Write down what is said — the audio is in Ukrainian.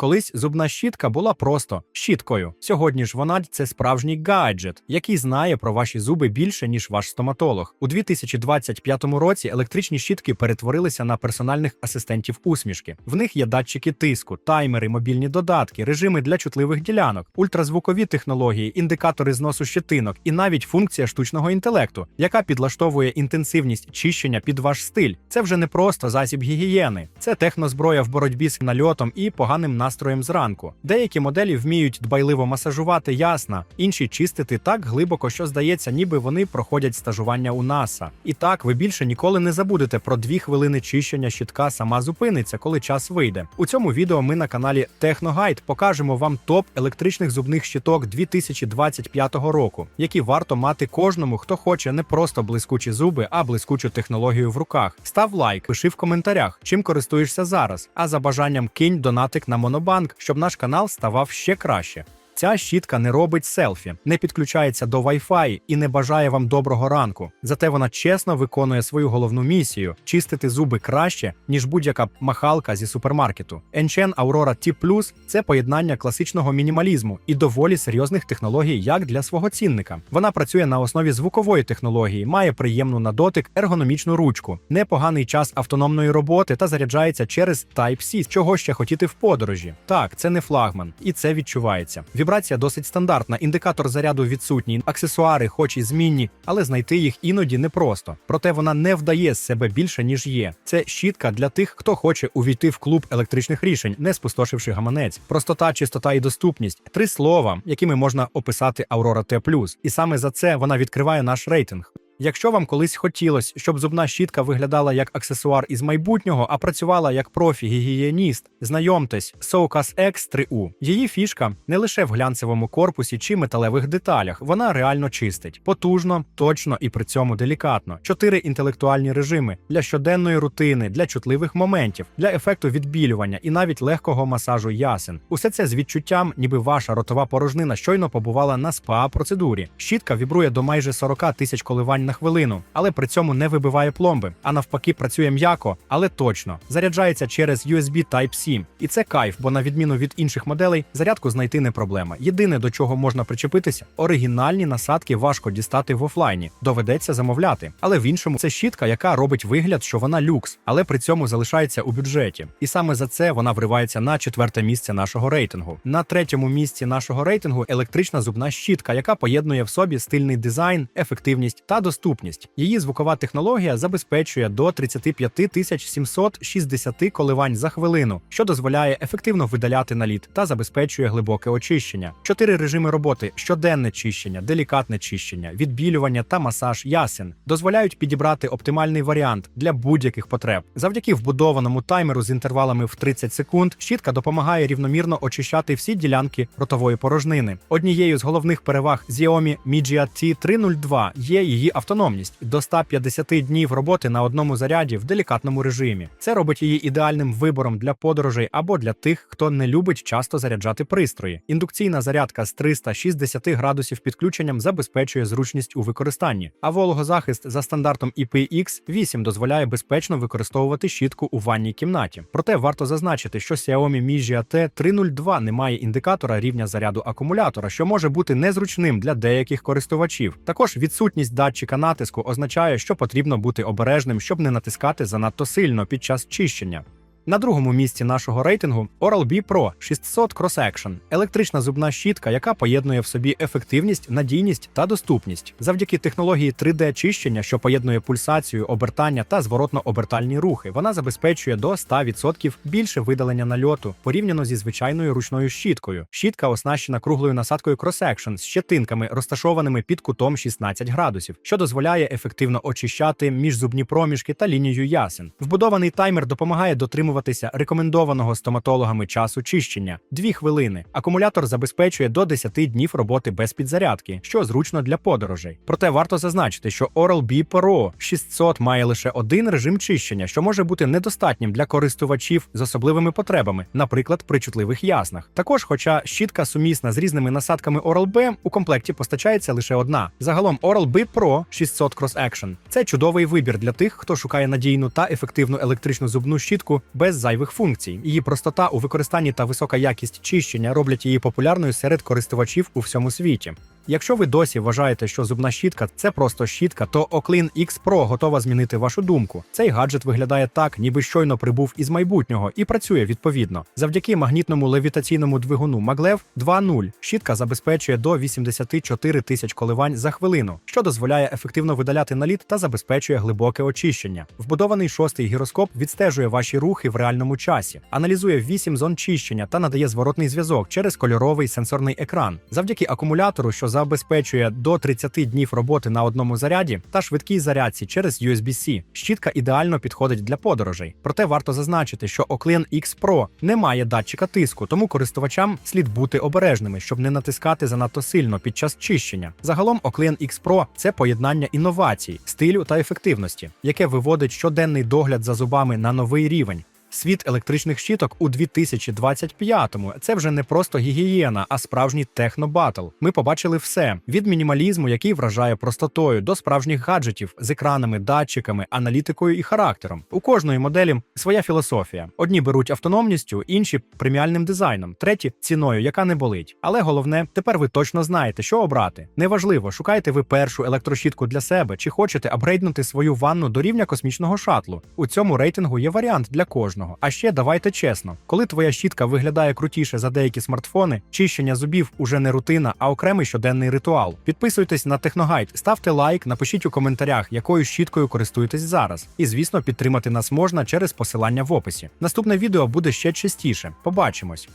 Колись зубна щітка була просто щіткою. Сьогодні ж вона це справжній гаджет, який знає про ваші зуби більше, ніж ваш стоматолог. У 2025 році електричні щітки перетворилися на персональних асистентів усмішки. В них є датчики тиску, таймери, мобільні додатки, режими для чутливих ділянок, ультразвукові технології, індикатори зносу щетинок і навіть функція штучного інтелекту, яка підлаштовує інтенсивність чищення під ваш стиль. Це вже не просто засіб гігієни, це технозброя в боротьбі з нальотом і поганим настроєм зранку. Деякі моделі вміють дбайливо масажувати ясна, інші чистити так глибоко, що здається, ніби вони проходять стажування у НАСА. І так ви більше ніколи не забудете про дві хвилини чищення щітка сама зупиниться, коли час вийде. У цьому відео ми на каналі Техногайд покажемо вам топ електричних зубних щиток 2025 року, які варто мати кожному, хто хоче не просто блискучі зуби, а блискучу технологію в руках. Став лайк, пиши в коментарях, чим користуєшся зараз. А за бажанням кинь донатик на Монобанк, щоб наш канал ставав ще краще. Ця щітка не робить селфі, не підключається до Wi-Fi і не бажає вам доброго ранку. Зате вона чесно виконує свою головну місію чистити зуби краще, ніж будь-яка махалка зі супермаркету. Enchen Aurora T – це поєднання класичного мінімалізму і доволі серйозних технологій, як для свого цінника. Вона працює на основі звукової технології, має приємну на дотик ергономічну ручку, непоганий час автономної роботи та заряджається через Type-C, чого ще хотіти в подорожі. Так, це не флагман, і це відчувається. Вібрація досить стандартна, індикатор заряду відсутній, аксесуари, хоч і змінні, але знайти їх іноді непросто. Проте вона не вдає з себе більше, ніж є. Це щітка для тих, хто хоче увійти в клуб електричних рішень, не спустошивши гаманець. Простота, чистота і доступність три слова, якими можна описати Aurora T+. І саме за це вона відкриває наш рейтинг. Якщо вам колись хотілося, щоб зубна щітка виглядала як аксесуар із майбутнього, а працювала як профі-гігієніст, знайомтесь, Socas X3U. Її фішка не лише в глянцевому корпусі чи металевих деталях, вона реально чистить, потужно, точно і при цьому делікатно. Чотири інтелектуальні режими для щоденної рутини, для чутливих моментів, для ефекту відбілювання і навіть легкого масажу ясен. Усе це з відчуттям, ніби ваша ротова порожнина щойно побувала на спа-процедурі. Щітка вібрує до майже 40 тисяч коливань на хвилину, але при цьому не вибиває пломби, а навпаки, працює м'яко, але точно. Заряджається через USB Type-C. І це кайф, бо на відміну від інших моделей, зарядку знайти не проблема. Єдине, до чого можна причепитися, оригінальні насадки важко дістати в офлайні, доведеться замовляти. Але в іншому це щітка, яка робить вигляд, що вона люкс, але при цьому залишається у бюджеті. І саме за це вона вривається на четверте місце нашого рейтингу. На третьому місці нашого рейтингу електрична зубна щітка, яка поєднує в собі стильний дизайн, ефективність та доступність. Її звукова технологія забезпечує до 35 тисяч 760 коливань за хвилину, що дозволяє ефективно видаляти наліт та забезпечує глибоке очищення. Чотири режими роботи: щоденне чищення, делікатне чищення, відбілювання та масаж ясен дозволяють підібрати оптимальний варіант для будь-яких потреб. Завдяки вбудованому таймеру з інтервалами в 30 секунд щітка допомагає рівномірно очищати всі ділянки ротової порожнини. Однією з головних переваг Xiaomi Mi T 302 є її автономність до 150 днів роботи на одному заряді в делікатному режимі. Це робить її ідеальним вибором для подорожей або для тих, хто не любить часто заряджати пристрої. Індукційна зарядка з 360 градусів підключенням забезпечує зручність у використанні, а вологозахист за стандартом IPX8 дозволяє безпечно використовувати щітку у ванній кімнаті. Проте варто зазначити, що Xiaomi Mi GT 302 не має індикатора рівня заряду акумулятора, що може бути незручним для деяких користувачів. Також відсутність датчика натиску означає, що потрібно бути обережним, щоб не натискати занадто сильно під час чищення. На другому місці нашого рейтингу Oral-B Pro 600 Cross Action – електрична зубна щітка, яка поєднує в собі ефективність, надійність та доступність. Завдяки технології 3D-чищення, що поєднує пульсацію, обертання та зворотно-обертальні рухи, вона забезпечує до 100% більше видалення нальоту порівняно зі звичайною ручною щіткою. Щітка оснащена круглою насадкою Cross Action з щетинками, розташованими під кутом 16 градусів, що дозволяє ефективно очищати міжзубні проміжки та лінію ясен. Вбудований таймер допомагає дотримуватися рекомендованого стоматологами часу чищення 2 хвилини. Акумулятор забезпечує до 10 днів роботи без підзарядки, що зручно для подорожей. Проте варто зазначити, що Oral-B Pro 600 має лише один режим чищення, що може бути недостатнім для користувачів з особливими потребами, наприклад, при чутливих яснах. Також, хоча щітка сумісна з різними насадками Oral-B, у комплекті постачається лише одна. Загалом Oral-B Pro 600 Cross Action – це чудовий вибір для тих, хто шукає надійну та ефективну електричну зубну щітку без без зайвих функцій. Її простота у використанні та висока якість чищення роблять її популярною серед користувачів у всьому світі. Якщо ви досі вважаєте, що зубна щітка це просто щітка, то Oclean X Pro готова змінити вашу думку. Цей гаджет виглядає так, ніби щойно прибув із майбутнього і працює відповідно. Завдяки магнітному левітаційному двигуну Maglev 2.0 щітка забезпечує до 84 тисяч коливань за хвилину, що дозволяє ефективно видаляти наліт та забезпечує глибоке очищення. Вбудований шостий гіроскоп відстежує ваші рухи в реальному часі, аналізує 8 зон чищення та надає зворотний зв'язок через кольоровий сенсорний екран. Завдяки акумулятору, що забезпечує до 30 днів роботи на одному заряді, та швидкій зарядці через USB-C, щітка ідеально підходить для подорожей. Проте варто зазначити, що Oclean X Pro не має датчика тиску, тому користувачам слід бути обережними, щоб не натискати занадто сильно під час чищення. Загалом Oclean X Pro – це поєднання інновацій, стилю та ефективності, яке виводить щоденний догляд за зубами на новий рівень. Світ електричних щіток у 2025-му – це вже не просто гігієна, а справжній технобатл. Ми побачили все від мінімалізму, який вражає простотою, до справжніх гаджетів з екранами, датчиками, аналітикою і характером. У кожної моделі своя філософія. Одні беруть автономністю, інші преміальним дизайном, треті ціною, яка не болить. Але головне, тепер ви точно знаєте, що обрати. Неважливо, шукаєте ви першу електрощітку для себе чи хочете апгрейднути свою ванну до рівня космічного шатлу. У цьому рейтингу є варіант для кожного. А ще давайте чесно, коли твоя щітка виглядає крутіше за деякі смартфони, чищення зубів уже не рутина, а окремий щоденний ритуал. Підписуйтесь на Техногайд, ставте лайк, напишіть у коментарях, якою щіткою користуєтесь зараз. І звісно, підтримати нас можна через посилання в описі. Наступне відео буде ще частіше. Побачимось.